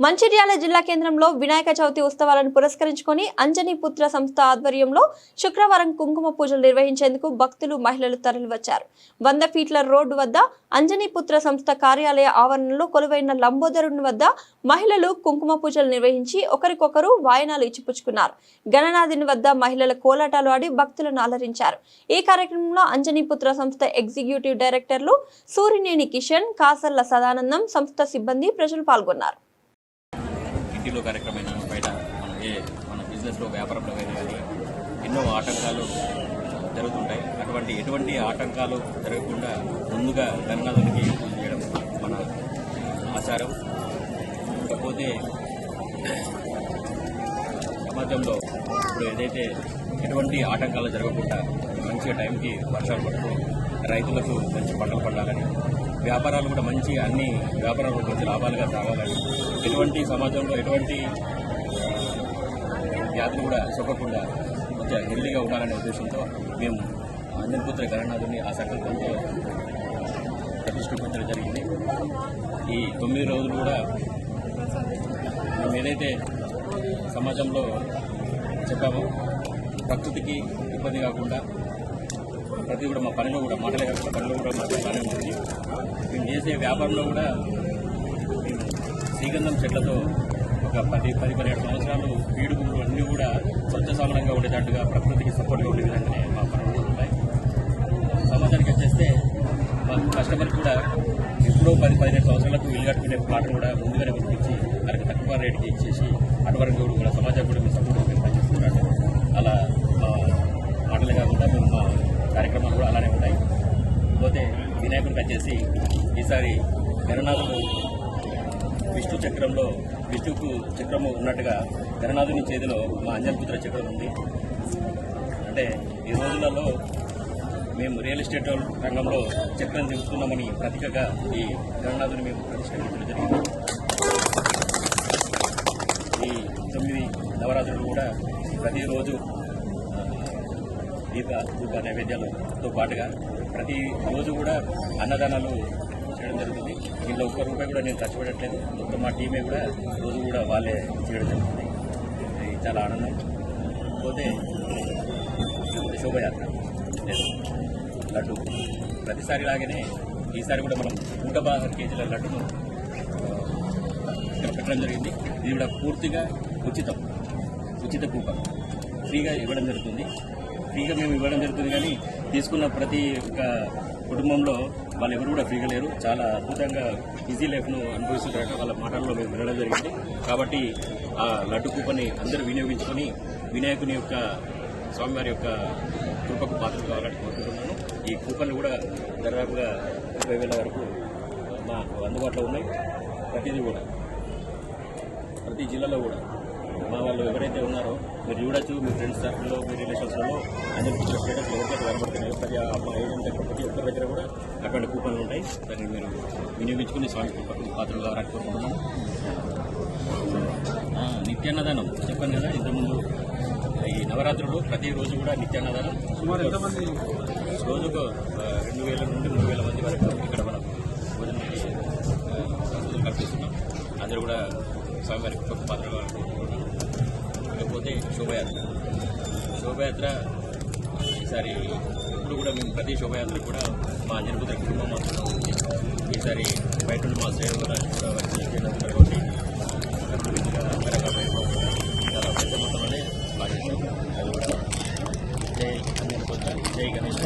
మంచిర్యాల జిల్లా కేంద్రంలో వినాయక చవితి ఉత్సవాలను పురస్కరించుకొని అంజనీపుత్ర సంస్థ ఆధ్వర్యంలో శుక్రవారం కుంకుమ పూజలు నిర్వహించేందుకు భక్తులు మహిళలు తరలివచ్చారు. వంద ఫీట్ల రోడ్డు వద్ద అంజనీపుత్ర సంస్థ కార్యాలయ ఆవరణలో కొలువైన లంబోదరుని వద్ద మహిళలు కుంకుమ పూజలు నిర్వహించి ఒకరికొకరు వాయనాలు ఇచ్చిపుచ్చుకున్నారు గణనాథుని వద్ద మహిళల కోలాటాలు ఆడి భక్తులను అలరించారు. ఈ కార్యక్రమంలో అంజనీపుత్ర సంస్థ ఎగ్జిక్యూటివ్ డైరెక్టర్లు సూర్యనేని కిషన్ కాసర్ల సదానందం సంస్థ సిబ్బంది ప్రజలు పాల్గొన్నారు. ఇంటిలో కార్యక్రమమైన బయట మనం ఏ మన బిజినెస్లో వ్యాపారంలో అయినా కానీ ఎన్నో ఆటంకాలు జరుగుతుంటాయి. అటువంటి ఎటువంటి ఆటంకాలు జరగకుండా ముందుగా గణనాథునికి పూజ చేయడం మన ఆచారం. ఇకపోతే సమాజంలో ఇప్పుడు ఏదైతే ఎటువంటి ఆటంకాలు జరగకుండా మంచిగా టైంకి వర్షాలు పడుతూ రైతులకు మంచి పంటలు పండాలని వ్యాపారాలు కూడా మంచి అన్ని వ్యాపారాలు మంచి లాభాలుగా సాగాలని ఎటువంటి సమాజంలో ఎటువంటి వ్యాధులు కూడా సోకకుండా కొంచెం హెల్దీగా ఉండాలనే ఉద్దేశంతో మేము ఆంజనపుత్ర గణనాథుని ఆ సంకల్పంతో ప్రతిష్ఠించడం జరిగింది. ఈ తొమ్మిది రోజులు కూడా మేము ఏదైతే సమాజంలో చెప్పామో ప్రకృతికి ఇబ్బంది కాకుండా ప్రతి కూడా మా పనిలో కూడా మాటలే కాకుండా పనిలో కూడా మాకు బాగానే ఉంది. మేము చేసే వ్యాపారంలో కూడా మేము శ్రీగంధం చెట్లతో ఒక పది పది పదిహేడు సంవత్సరాలు వీడు అన్నీ కూడా స్వచ్ఛ సమరంగా ఉండేటట్టుగా ప్రకృతికి సపోర్ట్గా ఉండే విధంగానే మా పనులు ఉంటాయి సమాజానికి వచ్చేస్తే మా కస్టమర్ కూడా ఎప్పుడో పది పదిహేను సంవత్సరాలకు ఇల్లు కట్టుకునే ప్లాట్ కూడా ముందుగానే గుర్తించి మనకి తక్కువ రేటుకి ఇచ్చేసి అటువరకు కూడా కూడా సమాజం కూడా మేము సపోర్ట్ మేము పనిచేస్తున్నాడు అలా మా మాటలే కాకుండా మేము మా కార్యక్రమాలు కూడా అలానే ఉంటాయి పోతే చేసి ఈసారి గణనాథుడు విష్ణు చక్రంలో విష్ణుకు చక్రము ఉన్నట్టుగా గణనాథుని చేతిలో మా అంజన్పుత్ర చక్రం ఉంది. అంటే ఈ రోజులలో మేము రియల్ ఎస్టేట్ రంగంలో చక్రం దిగుతున్నామని ప్రతీకగా ఈ గణనాథుని మేము ప్రతిష్ఠించడం జరిగింది. ఈ తొమ్మిది నవరాత్రులు కూడా ప్రతిరోజు దీప దీప నైవేద్యాలతో పాటుగా ప్రతి రోజు కూడా అన్నదానాలు చేయడం జరుగుతుంది. దీనిలో ఒక్క రూపాయి కూడా నేను ఖర్చు పెట్టట్లేదు. మొత్తం మా టీమే కూడా రోజు కూడా వాళ్ళే చేయడం జరుగుతుంది. ఇది చాలా ఆనందం. పోతే శోభయాత్ర. లేదు. లడ్డు. ప్రతిసారి లాగానే ఈసారి కూడా మనం నూట పదహారు కేజీల లడ్డును పెట్టడం జరిగింది. ఇది కూడా పూర్తిగా ఉచితం. ఉచిత కూపన్. ఫ్రీగా ఇవ్వడం జరుగుతుంది. ఫ్రీగా మేము ఇవ్వడం జరుగుతుంది కానీ తీసుకున్న ప్రతి ఒక్క కుటుంబంలో వాళ్ళు ఎవరు కూడా ఫ్రీగా లేరు. చాలా అద్భుతంగా ఈజీ లైఫ్ను అనుభవిస్తుంటారట వాళ్ళ మాటల్లో మేము వినడం జరిగింది. కాబట్టి ఆ లడ్డు కూపని అందరూ వినియోగించుకొని వినాయకుని యొక్క స్వామివారి యొక్క కృపకు పాత్ర కావాలని కోరుకుంటున్నాను. ఈ కూపన్లు కూడా దాదాపుగా ముప్పై వేల వరకు మాకు అందుబాటులో ఉన్నాయి. ప్రతిదీ కూడా. ప్రతి జిల్లాలో కూడా. మా వాళ్ళు ఎవరైతే ఉన్నారో మీరు చూడొచ్చు మీ ఫ్రెండ్స్ సర్కిల్లో మీ రిలేషన్స్లలో అందరి పిల్లల స్టేటస్ ఎవరికైతే కనబడుతున్నాయో ప్రతి ఏజెంట్ దగ్గర ప్రతి ఒక్కరి దగ్గర కూడా అటువంటి కూపన్లు ఉంటాయి. దాన్ని మీరు వినియోగించుకుని స్వామి పాత్రలు కావాలని కోరుకుంటున్నాను నిత్యాన్నదానం చెప్పాను కదా ఇంతకుముందు ఈ నవరాత్రులు ప్రతిరోజు కూడా నిత్యాన్నదానం సుమారు ఎంతమంది? రోజుకు రెండు వేల నుండి మూడు వేల మంది వరకు ఇక్కడ మనం భోజనం కల్పిస్తున్నాం. అందరూ కూడా స్వామివారి గొప్ప పాత్రగా శోభయాత్ర. శోభయాత్ర ఈసారి ఇప్పుడు కూడా మేము ప్రతి శోభయాత్ర కూడా మా అంజనపుత్ర కుటుంబం మాత్రం ఉంది. ఈసారి బయట మా సేవ కూడా కూడా వచ్చి కాబట్టి చాలా పెద్ద మొత్తంలోనే పాటిస్తాం అది కూడా జై జై గణేష్